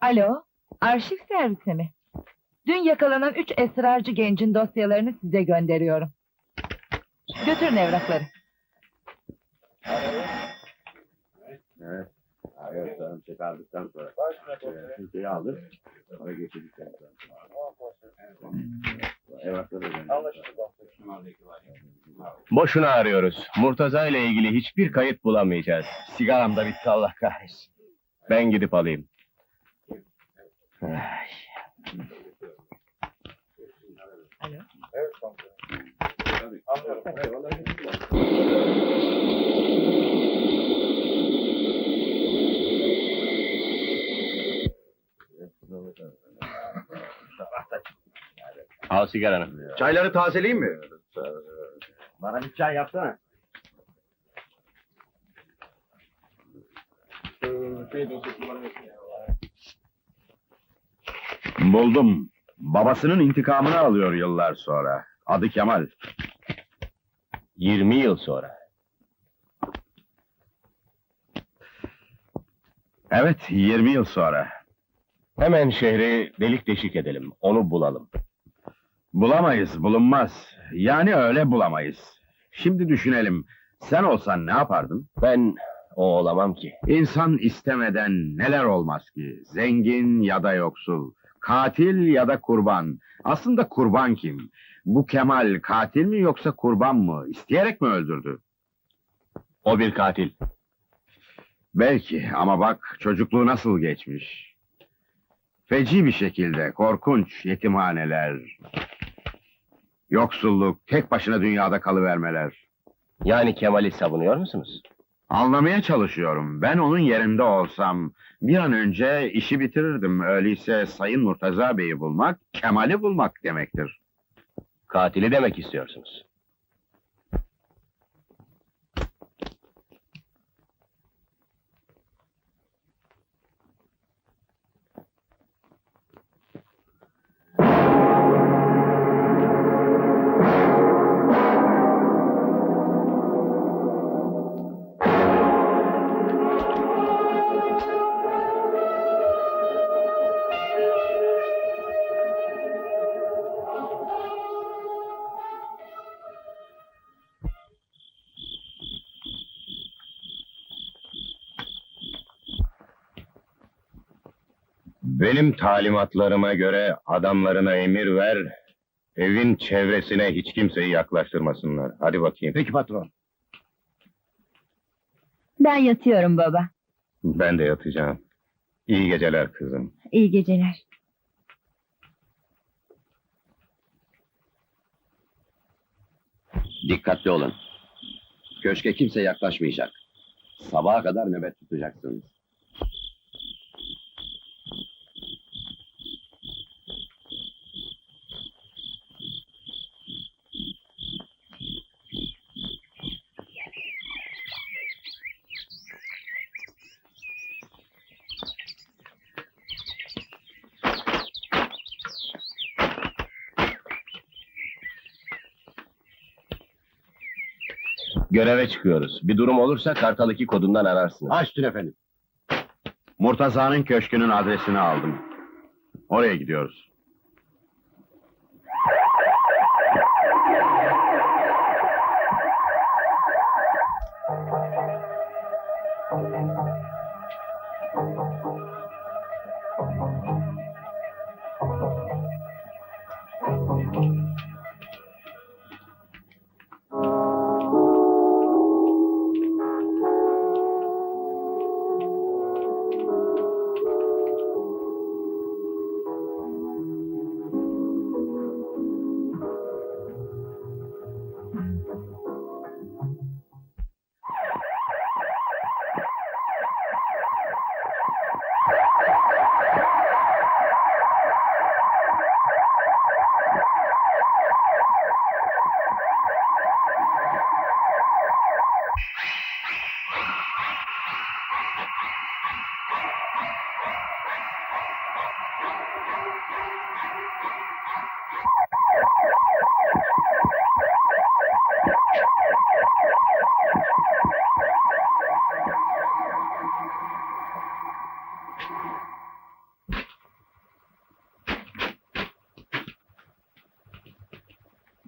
Alo, arşiv servisi mi? Dün yakalanan üç esrarcı gencin dosyalarını size gönderiyorum. Götürün evrakları. Evet. Sarım çıkardıktan sonra. Filtreyi alır. Sonra geçirdikten sonra. Boşuna arıyoruz. Murtaza ile ilgili hiçbir kayıt bulamayacağız. Sigaram da bitti Allah kahretsin. Ben gidip alayım. Ay. Alo. Al sigaranı. Çayları tazeleyeyim mi? Bana bir çay yapsana. Buldum. Babasının intikamını alıyor yıllar sonra. Adı Kemal. 20 yıl sonra. Evet, 20 yıl sonra. Hemen şehri delik deşik edelim. Onu bulalım. Bulamayız, bulunmaz. Yani öyle bulamayız. Şimdi düşünelim. Sen olsan ne yapardın? Ben o olamam ki. İnsan istemeden neler olmaz ki? Zengin ya da yoksul, katil ya da kurban. Aslında kurban kim? Bu Kemal katil mi yoksa kurban mı? İsteyerek mi öldürdü? O bir katil. Belki ama bak çocukluğu nasıl geçmiş. Feci bir şekilde, korkunç yetimhaneler, yoksulluk, tek başına dünyada kalıvermeler. Yani Kemal'i savunuyor musunuz? Anlamaya çalışıyorum. Ben onun yerinde olsam bir an önce işi bitirirdim. Öyleyse Sayın Murtaza Bey'i bulmak, Kemal'i bulmak demektir. Katili demek istiyorsunuz. Benim talimatlarıma göre adamlarına emir ver, evin çevresine hiç kimseyi yaklaştırmasınlar. Hadi bakayım. Peki patron. Ben yatıyorum baba. Ben de yatacağım. İyi geceler kızım. İyi geceler. Dikkatli olun. Köşke kimse yaklaşmayacak. Sabaha kadar nöbet tutacaksınız. Göreve çıkıyoruz. Bir durum olursa Kartal 2 kodundan ararsınız. Açtın efendim. Murtaza'nın köşkünün adresini aldım. Oraya gidiyoruz.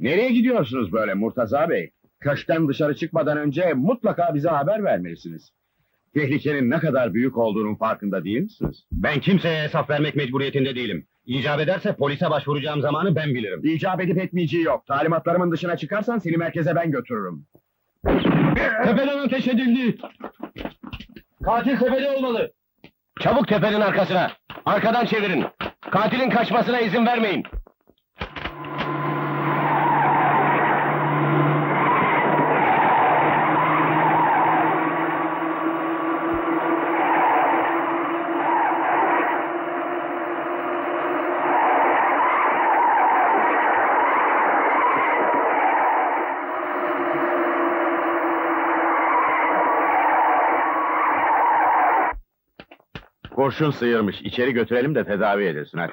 Nereye gidiyorsunuz böyle Murtaza Bey? Köşkten dışarı çıkmadan önce mutlaka bize haber vermelisiniz. Tehlikenin ne kadar büyük olduğunun farkında değil misiniz? Ben kimseye hesap vermek mecburiyetinde değilim. İcap ederse polise başvuracağım zamanı ben bilirim. İcap edip etmeyeceği yok. Talimatlarımın dışına çıkarsan seni merkeze ben götürürüm. Tepeden ateş edildi. Katil tepede olmalı. Çabuk tepenin arkasına. Arkadan çevirin. Katilin kaçmasına izin vermeyin. Kurşun sıyırmış. İçeri götürelim de tedavi edilsin hadi.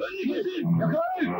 Öndekisi yakalayın.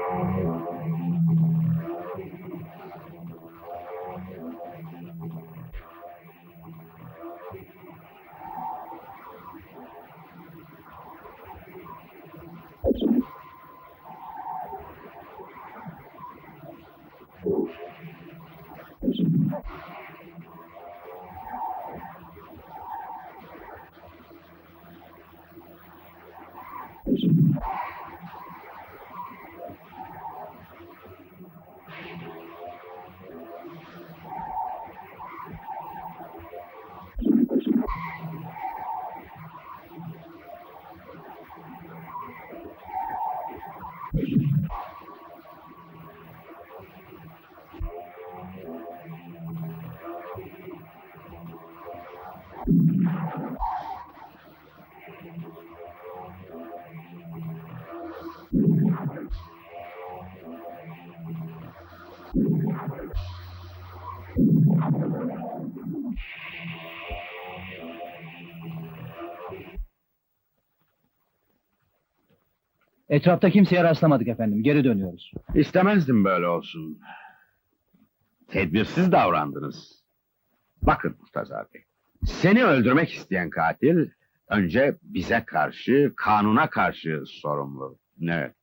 Etrafta kimseye rastlamadık efendim. Geri dönüyoruz. İstemezdim böyle olsun. Tedbirsiz davrandınız. Bakın Murtaza Bey. Seni öldürmek isteyen katil önce bize karşı, kanuna karşı sorumlu. Evet.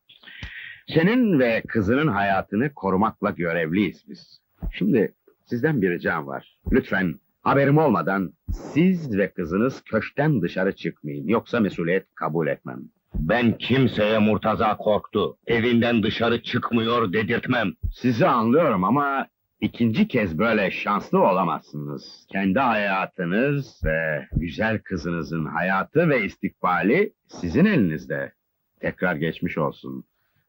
Senin ve kızının hayatını korumakla görevliyiz biz. Şimdi sizden bir ricam var. Lütfen haberim olmadan siz ve kızınız köşkten dışarı çıkmayın. Yoksa mesuliyet kabul etmem. Ben kimseye Murtaza korktu. Evinden dışarı çıkmıyor dedirtmem. Sizi anlıyorum ama ikinci kez böyle şanslı olamazsınız. Kendi hayatınız ve güzel kızınızın hayatı ve istikbali sizin elinizde. Tekrar geçmiş olsun.